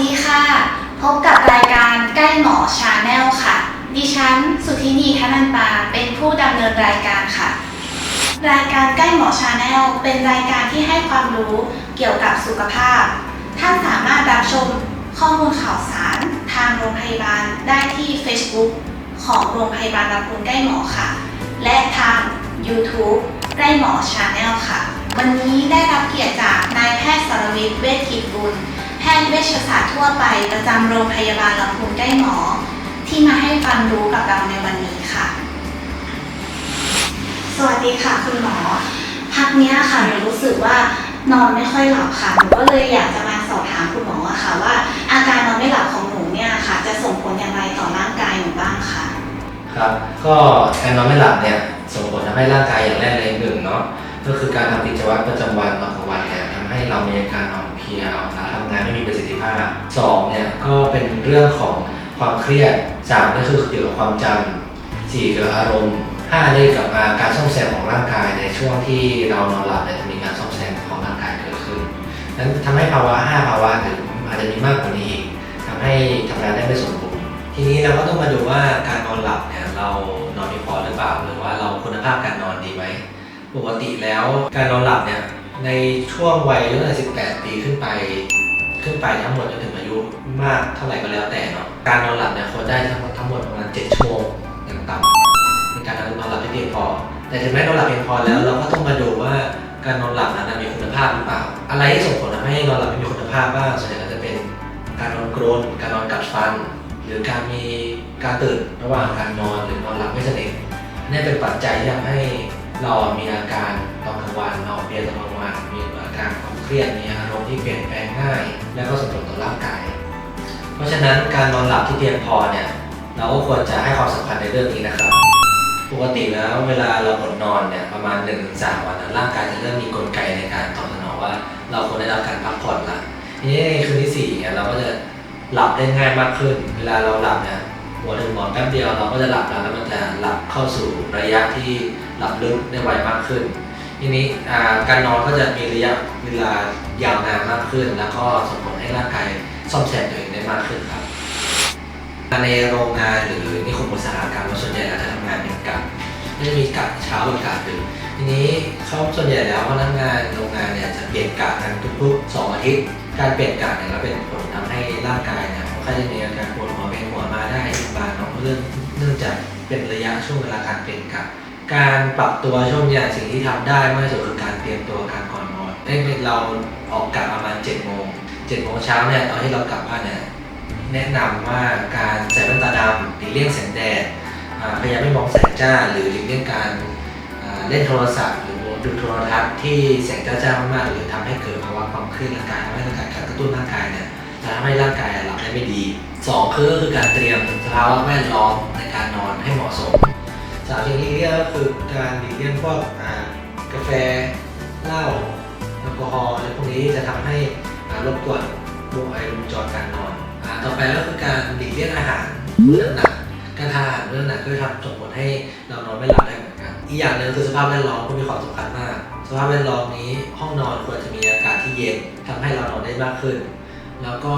ดีค่ะ พบกับรายการใกล้หมอชาแนลค่ะ ดิฉัน สุธินีธนันตา เป็นผู้ดำเนินรายการค่ะ รายการใกล้หมอชาแนลเป็นรายการที่ให้ความรู้เกี่ยวกับสุขภาพ ท่านสามารถรับชมข้อมูลข่าวสารทางโรงพยาบาลได้ที่ Facebook ของโรงพยาบาลลำพูนใกล้หมอค่ะ และทาง YouTube ใกล้หมอชาแนลค่ะ วันนี้ได้รับเกียรติจากนายแพทย์สรวิทย์เวชกิจบุญ แพทย์เวชศาสตร์ทั่วไปประจำโรงพยาบาลลำพูนใกล้หมอ ที่มาให้ความรู้กับเราในวันนี้ค่ะ สวัสดีค่ะคุณหมอ พักเนี้ยค่ะหนูรู้สึกว่านอนไม่ค่อยหลับค่ะหนูก็เลยอยากจะมาสอบถามคุณหมออะค่ะ ว่าอาการนอนไม่หลับของหนูเนี่ยค่ะ จะส่งผลอย่างไรต่อร่างกายหนูบ้างค่ะ ครับ ก็การนอนไม่หลับเนี่ยส่งผลทำให้ร่างกายอย่างแรกเลยหนึ่งเนาะ ก็คือการทำกิจวัตรประจำวันตอนกลางวันเนี่ยทำให้เรามีอาการอ่อนเพลียอ่อนล้าทำงานไม่มีประสิทธิภาพสองเนี่ยก็เป็นเรื่องของความเครียดสามก็คือเกี่ยวกับความจำสี่เกี่ยวกับอารมณ์ห้าเรื่องกับาการซ่อมแซมของร่างกายในช่วงที่เรานอนหลับเนี่ยจะมีการซ่อมแซมของร่างกายเกิดขึ้นนั้นทำให้ภาวะห้าภาวะหรืออาจจะมีมากกว่านี้อีกทำให้ทำงานได้ไม่สมบูรณ์ทีนี้เราก็ต้องมาดูว่าการนอนหลับเนี่ยเรานอนเพีพอหรือเปล่าหรือว่าเราคุณภาพการนอน ปกติแล้วการนอนหลับเนี่ยในช่วงวัยตั้งแต่18 ปีขึ้นไป ขึ้นไปทั้งหมดจนถึงอายุมากเท่าไหร่ก็แล้วแต่เนาะการนอนหลับเนี่ยควรได้ทั้งหมดทั้งหมดประมาณ7ชั่วโมงอย่างต่ำเป็นการนอนหลับที่เพียงพอ แต่ถึงแม้นอนหลับเพียงพอแล้วเราก็ต้องมาดูว่าการนอนหลับนั้นมีคุณภาพหรือเปล่า อะไรที่ส่งผลทำให้นอนหลับไม่มีคุณภาพบ้างส่วนใหญ่ก็จะเป็นการนอนกรนการนอนกัดฟัน หรือการมีการตื่นระหว่างการนอนหรือนอนหลับไม่สนิทนี่เป็นปัจจัยที่ทำให้ เรามีอาการตอนกลางวันนอนเพลียตอนกลางวันมีอาการความเครียดมีอารมณ์ที่เปลี่ยนแปลงง่าย และก็ส่งผลต่อร่างกาย เพราะฉะนั้นการนอนหลับที่เพียงพอเนี่ยเราก็ควรจะให้ความสำคัญในเรื่องนี้นะครับ ปกติแล้วเวลาเราอดนอนเนี่ยประมาณ1นถึงสวันนะร่างกายจะเริ่มมีกลไกในการตอบสนองว่า เราควรได้รับการพักผ่อนละทีนี้ในคืนที่สี่เนี่ยเราก็จะหลับได้ง่ายมากขึ้น เวลาเราหลับเนี่ย หัวถึงหมอนแป๊บเดียวเราก็จะหลับแล้วแล้วมันจะหลับเข้าสู่ระยะที่หลับลึกได้ไวมากขึ้น ทีนี้การนอนก็จะมีระยะเวลายาวนานมากขึ้น แล้วก็ส่งผลให้ร่างกายซ่อมแซมตัวเองได้มากขึ้นครับในโรงงานหรือนิคมอุตสาหกรรมส่วนใหญ่เราจะทำงานเป็นกะก็จะมีกะเช้ากับกะดึกทีนี้เขาส่วนใหญ่แล้วพนักงานโรงงานเนี่ยจะเปลี่ยนกะกันทุกๆ2องอาทิตย์การเปลี่ยนกะเนี่ยก็เป็นผลทำให้ร่างกายเนี่ยค่อยจะมีอาการปวด เนื่องเนื่องจากเป็นระยะช่วงเวลาการเปลี่ยนกะการปรับตัวช่วงนี้สิ่งที่ทำได้มากที่สุดคือการเตรียมตัวการก่อนนอนได้เป็นเราออกกะประมาณ7โมง7โมงเช้าเนี่ยตอนที่เรากลับบ้านเนี่ยแนะนำว่าการใส่แว่นตาดำหลีกเลี่ยงแสงแดดพยายามไม่มองแสงจ้า หรือหลีกเลี่ยงการเล่นโทรศัพท์ หรือดูโทรทัศน์ที่แสงจ้าๆมากๆหรือทำให้เกิดภาวะความเครียดร่างกายทำให้ร่างกายการกระตุ้นร่างกายเนี่ยจะทำให้ร่างกาย ไม่ดีสองคือก็คือการเตรียมสภาวะแวดล้อมในการนอนให้เหมาะสมสามสิ่งที่เรียกก็คือการหลีกเลี่ยงพวกกาแฟเหล้าแอลกอฮอล์อะไรพวกนี้จะทำให้อ่ารบกวนวงไอวงจรการนอนอต่อไปก็คือการหลีกเลี่ยงอาหารมื้อหนักการทานอาหารมื้อหนักก็จะทำส่งผลให้เรานอนไม่หลับได้เหมือนกันอีกอย่างหนึ่งคือสภาพแวดล้อมก็มีความสำคัญมาก สภาพแวดล้อมนี้ห้องนอนควรจะมีอากาศที่เย็นทำให้เรานอนได้มากขึ้น แล้วก็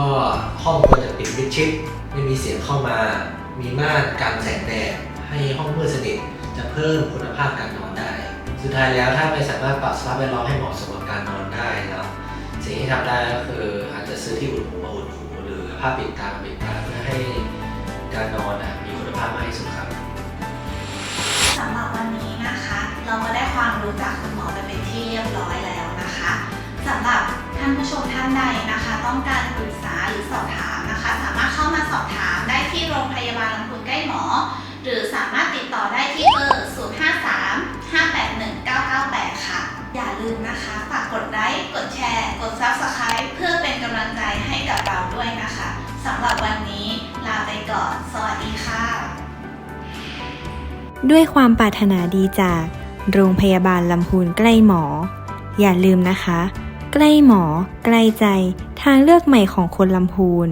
ห้องควรจะปิดมิดชิดไม่มีเสียงเข้ามา มีม่านกันแสงแดดให้ห้องมืดสนิทจะเพิ่มคุณภาพการนอนได้ สุดท้ายแล้วถ้าไม่สามารถปรับสภาพแวดล้อมให้เหมาะสมกับการนอนได้แล้วสิ่งที่ทำได้ก็คืออาจจะซื้อที่อุ่นหูมาอุ่นหูหรือผ้าปิดตามาปิดตาเพื่อให้การนอนนะมีคุณภาพมากที่สุดครับสำหรับวันนี้นะคะ เราก็ได้ความรู้จากคุณานผู้ชมท่านใดนะคะ ต้องการปรึกษาหรือสอบถามนะคะ สามารถเข้ามาสอบถามได้ที่โรงพยาบาลลำพูนใกล้หมอ หรือสามารถติดต่อได้ที่เบอร์ 053 581 998 ค่ะ อย่าลืมนะคะ ฝากกดไลค์กดแชร์ กด Subscribe เพื่อเป็นกำลังใจให้กับเราด้วยนะคะสำหรับวันนี้ลาไปก่อน สวัสดีค่ะ ด้วยความปรารถนาดีจาก โรงพยาบาลลำพูนใกล้หมอ อย่าลืมนะคะ ใกล้หมอ ใกล้ใจ ทางเลือกใหม่ของคนลำพูน